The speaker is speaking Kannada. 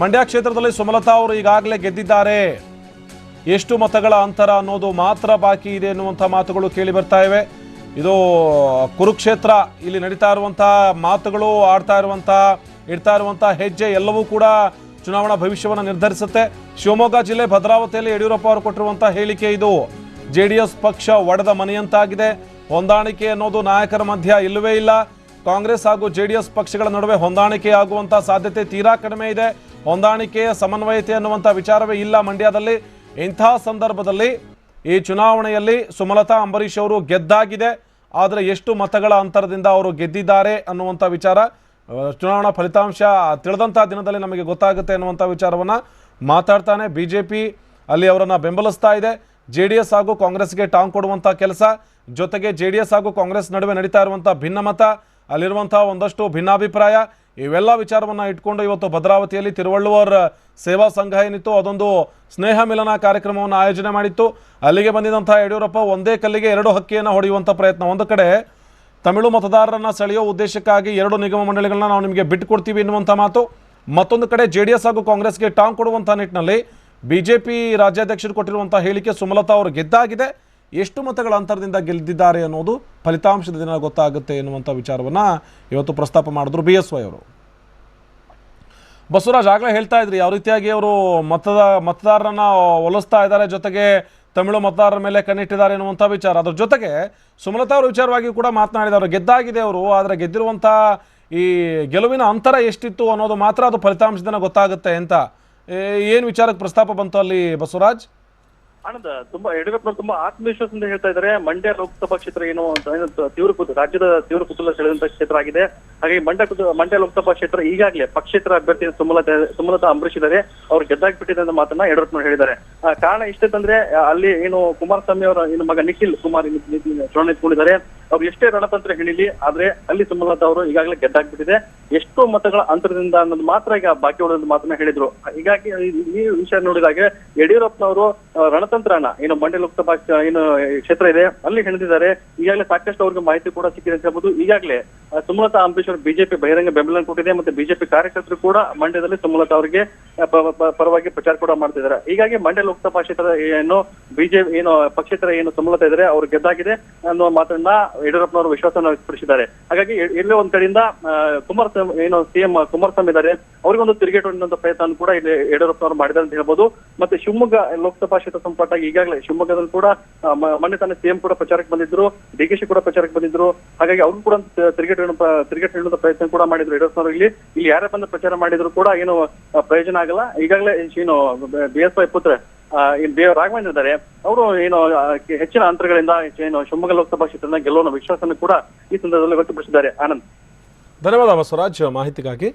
ಮಂಡ್ಯ ಕ್ಷೇತ್ರದಲ್ಲಿ ಸುಮಲತಾ ಅವರು ಈಗಾಗಲೇ ಗೆದ್ದಿದ್ದಾರೆ. ಎಷ್ಟು ಮತಗಳ ಅಂತರ ಅನ್ನೋದು ಮಾತ್ರ ಬಾಕಿ ಇದೆ ಎನ್ನುವಂಥ ಮಾತುಗಳು ಕೇಳಿ ಬರ್ತಾ ಇವೆ. ಇದು ಕುರುಕ್ಷೇತ್ರ, ಇಲ್ಲಿ ನಡೀತಾ ಇರುವಂತಹ ಮಾತುಗಳು, ಆಡ್ತಾ ಇರುವಂಥ, ಇಡ್ತಾ ಇರುವಂಥ ಹೆಜ್ಜೆ ಎಲ್ಲವೂ ಕೂಡ ಚುನಾವಣಾ ಭವಿಷ್ಯವನ್ನು ನಿರ್ಧರಿಸುತ್ತೆ. ಶಿವಮೊಗ್ಗ ಜಿಲ್ಲೆ ಭದ್ರಾವತಿಯಲ್ಲಿ ಯಡಿಯೂರಪ್ಪ ಅವರು ಕೊಟ್ಟಿರುವಂಥ ಹೇಳಿಕೆ ಇದು. ಜೆ ಡಿ ಎಸ್ ಪಕ್ಷ ಒಡೆದ ಮನೆಯಂತಾಗಿದೆ. ಹೊಂದಾಣಿಕೆ ಅನ್ನೋದು ನಾಯಕರ ಮಧ್ಯ ಇಲ್ಲವೇ ಇಲ್ಲ. ಕಾಂಗ್ರೆಸ್ ಹಾಗೂ ಜೆಡಿಎಸ್ ಪಕ್ಷಗಳ ನಡುವೆ ಹೊಂದಾಣಿಕೆ ಆಗುವಂತ ಸಾಧ್ಯತೆ ತೀರಾ ಕಡಿಮೆ ಇದೆ. ಹೊಂದಾಣಿಕೆ, ಸಮನ್ವಯತೆ ಅನ್ನುವಂಥ ವಿಚಾರವೇ ಇಲ್ಲ ಮಂಡ್ಯದಲ್ಲಿ. ಇಂಥ ಸಂದರ್ಭದಲ್ಲಿ ಈ ಚುನಾವಣೆಯಲ್ಲಿ ಸುಮಲತಾ ಅಂಬರೀಷ್ ಅವರು ಗೆದ್ದಾಗಿದೆ. ಆದರೆ ಎಷ್ಟು ಮತಗಳ ಅಂತರದಿಂದ ಅವರು ಗೆದ್ದಿದ್ದಾರೆ ಅನ್ನುವಂಥ ವಿಚಾರ ಚುನಾವಣಾ ಫಲಿತಾಂಶ ತಿಳಿದಂಥ ದಿನದಲ್ಲಿ ನಮಗೆ ಗೊತ್ತಾಗುತ್ತೆ ಅನ್ನುವಂಥ ವಿಚಾರವನ್ನು ಮಾತಾಡ್ತಾನೆ ಬಿ ಜೆ ಪಿ ಅಲ್ಲಿ ಅವರನ್ನು ಬೆಂಬಲಿಸ್ತಾ ಇದೆ. ಜೆ ಡಿ ಎಸ್ ಹಾಗೂ ಕಾಂಗ್ರೆಸ್ಗೆ ಟಾಂಗ್ ಕೊಡುವಂಥ ಕೆಲಸ, ಜೊತೆಗೆ ಜೆ ಡಿ ಎಸ್ ಹಾಗೂ ಕಾಂಗ್ರೆಸ್ ನಡುವೆ ನಡೀತಾ ಇರುವಂಥ ಭಿನ್ನಮತ ಅಲ್ಲಿರುವಂಥ ಒಂದಷ್ಟು ಭಿನ್ನಾಭಿಪ್ರಾಯ. ಇವೆಲ್ಲ ವಿಚಾರವನ್ನು ಇಟ್ಕೊಂಡು ಇವತ್ತು ಭದ್ರಾವತಿಯಲ್ಲಿ ತಿರುವಳ್ಳುವರ್ ಸೇವಾ ಸಂಘ ಏನಿತ್ತು ಅದೊಂದು ಸ್ನೇಹ ಮಿಲನ ಕಾರ್ಯಕ್ರಮವನ್ನು ಆಯೋಜನೆ ಮಾಡಿತ್ತು. ಅಲ್ಲಿಗೆ ಬಂದಿದ್ದಂಥ ಯಡಿಯೂರಪ್ಪ ಒಂದೇ ಕಲ್ಲಿಗೆ ಎರಡು ಹಕ್ಕಿಯನ್ನು ಹೊಡೆಯುವಂಥ ಪ್ರಯತ್ನ. ಒಂದು ಕಡೆ ತಮಿಳು ಮತದಾರರನ್ನ ಸೆಳೆಯೋ ಉದ್ದೇಶಕ್ಕಾಗಿ ಎರಡು ನಿಗಮ ಮಂಡಳಿಗಳನ್ನ ನಾವು ನಿಮಗೆ ಬಿಟ್ಟುಕೊಡ್ತೀವಿ ಎನ್ನುವಂಥ ಮಾತು. ಮತ್ತೊಂದು ಕಡೆ ಜೆ ಡಿ ಎಸ್ ಹಾಗೂ ಕಾಂಗ್ರೆಸ್ಗೆ ಟಾಂಗ್ ಕೊಡುವಂಥ ನಿಟ್ಟಿನಲ್ಲಿ ಬಿ ಜೆ ಪಿ ರಾಜ್ಯಾಧ್ಯಕ್ಷರು ಕೊಟ್ಟಿರುವಂಥ ಹೇಳಿಕೆ ಸುಮಲತಾ ಅವರು ಗೆದ್ದಾಗಿದೆ. ಎಷ್ಟು ಮತಗಳ ಅಂತರದಿಂದ ಗೆದ್ದಿದ್ದಾರೆ ಅನ್ನೋದು ಫಲಿತಾಂಶದ ದಿನ ಗೊತ್ತಾಗುತ್ತೆ ಎನ್ನುವಂಥ ವಿಚಾರವನ್ನು ಇವತ್ತು ಪ್ರಸ್ತಾಪ ಮಾಡಿದ್ರು ಬಿ ಎಸ್ ವೈ ಅವರು. ಬಸವರಾಜ್ ಆಗಲೇ ಹೇಳ್ತಾ ಇದ್ರಿ, ಯಾವ ರೀತಿಯಾಗಿ ಅವರು ಮತದ, ಮತದಾರರನ್ನ ಒಲಿಸ್ತಾ ಇದ್ದಾರೆ, ಜೊತೆಗೆ ತಮಿಳು ಮತದಾರರ ಮೇಲೆ ಕಣ್ಣಿಟ್ಟಿದ್ದಾರೆ ಎನ್ನುವಂಥ ವಿಚಾರ. ಅದ್ರ ಜೊತೆಗೆ ಸುಮಲತಾ ಅವರ ವಿಚಾರವಾಗಿ ಕೂಡ ಮಾತನಾಡಿದವರು ಗೆದ್ದಾಗಿದೆ ಅವರು, ಆದರೆ ಗೆದ್ದಿರುವಂಥ ಈ ಗೆಲುವಿನ ಅಂತರ ಎಷ್ಟಿತ್ತು ಅನ್ನೋದು ಮಾತ್ರ ಅದು ಫಲಿತಾಂಶದಿಂದ ಗೊತ್ತಾಗುತ್ತೆ ಅಂತ. ಏನು ವಿಚಾರಕ್ಕೆ ಪ್ರಸ್ತಾಪ ಬಂತು ಅಲ್ಲಿ ಬಸವರಾಜ್? ಆನಂದ, ತುಂಬಾ ಯಡಿಯೂರಪ್ಪನವರು ತುಂಬಾ ಆತ್ಮವಿಶ್ವಾಸದಿಂದ ಹೇಳ್ತಾ ಇದ್ದಾರೆ ಮಂಡ್ಯ ಲೋಕಸಭಾ ಕ್ಷೇತ್ರ ಏನು ಅಂತ ತೀವ್ರ ರಾಜ್ಯದ ತೀವ್ರ ಕುತೂಹಲ ಸೆಳೆದಂತ ಕ್ಷೇತ್ರ ಆಗಿದೆ. ಹಾಗೆ ಮಂಡ್ಯ ಮಂಡ್ಯ ಲೋಕಸಭಾ ಕ್ಷೇತ್ರ ಈಗಾಗಲೇ ಪಕ್ಷೇತರ ಅಭ್ಯರ್ಥಿ ಸುಮಲತಾ ಸುಮಲತಾ ಅಂಬರೀಶ್ ಇದ್ದಾರೆ ಅವ್ರು ಗೆದ್ದಾಗ್ಬಿಟ್ಟಿದೆ ಅಂತ ಮಾತನ್ನ ಯಡಿಯೂರಪ್ಪನವರು ಹೇಳಿದ್ದಾರೆ. ಕಾರಣ ಇಷ್ಟೇ ತಂದ್ರೆ ಅಲ್ಲಿ ಏನು ಕುಮಾರಸ್ವಾಮಿ ಅವರ ಏನು ಮಗ ನಿಖಿಲ್ ಕುಮಾರ್ ಚುನಾವಣೆ ನಿಂತ್ಕೊಂಡಿದ್ದಾರೆ ಅವ್ರು ಎಷ್ಟೇ ರಣತಂತ್ರ ಹೇಳಿಲಿ, ಆದ್ರೆ ಅಲ್ಲಿ ಸುಮಲತಾ ಅವರು ಈಗಾಗಲೇ ಗೆದ್ದಾಗ್ಬಿಟ್ಟಿದೆ. ಎಷ್ಟೋ ಮತಗಳ ಅಂತರದಿಂದ ಅನ್ನೋದು ಮಾತ್ರ ಈಗ ಬಾಕಿ ಉಳಿದ ಮಾತನ್ನ ಹೇಳಿದ್ರು. ಹೀಗಾಗಿ ಈ- ವಿಷಯ ನೋಡಿದಾಗ ಯಡಿಯೂರಪ್ಪನವರು ರಣತಂತ್ರ ರಣತಂತ್ರನ, ಏನು ಮಂಡ್ಯ ಲೋಕಸಭಾ ಏನು, ಕ್ಷೇತ್ರ ಇದೆ, ಅಲ್ಲಿ ಹೇಳಿದ್ದಾರೆ. ಈಗಾಗಲೇ ಸಾಕಷ್ಟು ಅವ್ರಿಗೆ ಮಾಹಿತಿ ಕೂಡ ಸಿಕ್ಕಿದೆ ಅಂತ ಹೇಳ್ಬೋದು. ಈಗಾಗಲೇ ಸುಮಲತಾ ಅಂಬರೀಶ್ ಅವರು ಬಿಜೆಪಿ ಬಹಿರಂಗ ಬೆಂಬಲ ಕೊಟ್ಟಿದೆ ಮತ್ತೆ ಬಿಜೆಪಿ ಕಾರ್ಯಕರ್ತರು ಕೂಡ ಮಂಡ್ಯದಲ್ಲಿ ಸುಮಲತಾ ಅವರಿಗೆ ಪರವಾಗಿ ಪ್ರಚಾರ ಕೂಡ ಮಾಡ್ತಿದ್ದಾರೆ. ಹೀಗಾಗಿ ಮಂಡ್ಯ ಲೋಕಸಭಾ ಕ್ಷೇತ್ರದ ಏನು ಬಿಜೆಪಿ ಏನು, ಪಕ್ಷೇತರ ಏನು ಸುಮಲತಾ ಇದ್ದಾರೆ ಅವ್ರು ಗೆದ್ದಾಗಿದೆ ಅನ್ನೋ ಮಾತನ್ನ ಯಡಿಯೂರಪ್ಪನವರು ವಿಶ್ವಾಸವನ್ನು ವ್ಯಕ್ತಪಡಿಸಿದ್ದಾರೆ ಹಾಗಾಗಿ ಇಲ್ಲೇ ಒಂದ್ ಕಡೆಯಿಂದ ಕುಮಾರಸ್ವಾಮಿ ಏನು ಸಿಎಂ ಕುಮಾರಸ್ವಾಮಿ ಇದ್ದಾರೆ ಅವ್ರಿಗೊಂದು ತಿರುಗೇಟು ಅನ್ನೋ ಪ್ರಯತ್ನ ಕೂಡ ಇಲ್ಲಿ ಯಡಿಯೂರಪ್ಪನವರು ಮಾಡಿದ್ದಾರೆ ಅಂತ ಹೇಳ್ಬೋದು ಮತ್ತೆ ಶಿವಮೊಗ್ಗ ಲೋಕಸಭಾ ಕ್ಷೇತ್ರ ಸಂಪರ್ಕ ಈಗಾಗಲೇ ಶಿವಮೊಗ್ಗದಲ್ಲಿ ಕೂಡ ಮೊನ್ನೆ ತಾನೇ ಸಿಎಂ ಕೂಡ ಪ್ರಚಾರಕ್ಕೆ ಬಂದಿದ್ರು ಡಿ ಕೆ ಶಿ ಕೂಡ ಪ್ರಚಾರಕ್ಕೆ ಬಂದಿದ್ರು ಹಾಗಾಗಿ ಅವ್ರು ಕೂಡ ತಿರುಗೇಟು ತಿರುಗೇಟು ಹೇಳುವ ಪ್ರಯತ್ನ ಕೂಡ ಮಾಡಿದ್ರು ಯಡಿಯೂರಪ್ಪನವರು ಇಲ್ಲಿ ಇಲ್ಲಿ ಯಾರೇ ಬಂದು ಪ್ರಚಾರ ಮಾಡಿದ್ರು ಕೂಡ ಏನು ಪ್ರಯೋಜನ ಆಗಲ್ಲ ಈಗಾಗಲೇ ಏನು ಬಿ ಎಸ್ ವೈ ಪುತ್ರ ಇಲ್ಲಿ ರಾಘವೇಂದ್ರ ಇದ್ದಾರೆ ಅವರು ಏನು ಹೆಚ್ಚಿನ ಅಂತರಗಳಿಂದ ಏನು ಶಿವಮೊಗ್ಗ ಲೋಕಸಭಾ ಕ್ಷೇತ್ರದ ಗೆಲ್ಲುವ ವಿಶ್ವಾಸವನ್ನು ಕೂಡ ಈ ಸಂದರ್ಭದಲ್ಲಿ ವ್ಯಕ್ತಪಡಿಸಿದ್ದಾರೆ. ಆನಂದ್. ಧನ್ಯವಾದ ಬಸವರಾಜ್, ಮಾಹಿತಿಗಾಗಿ.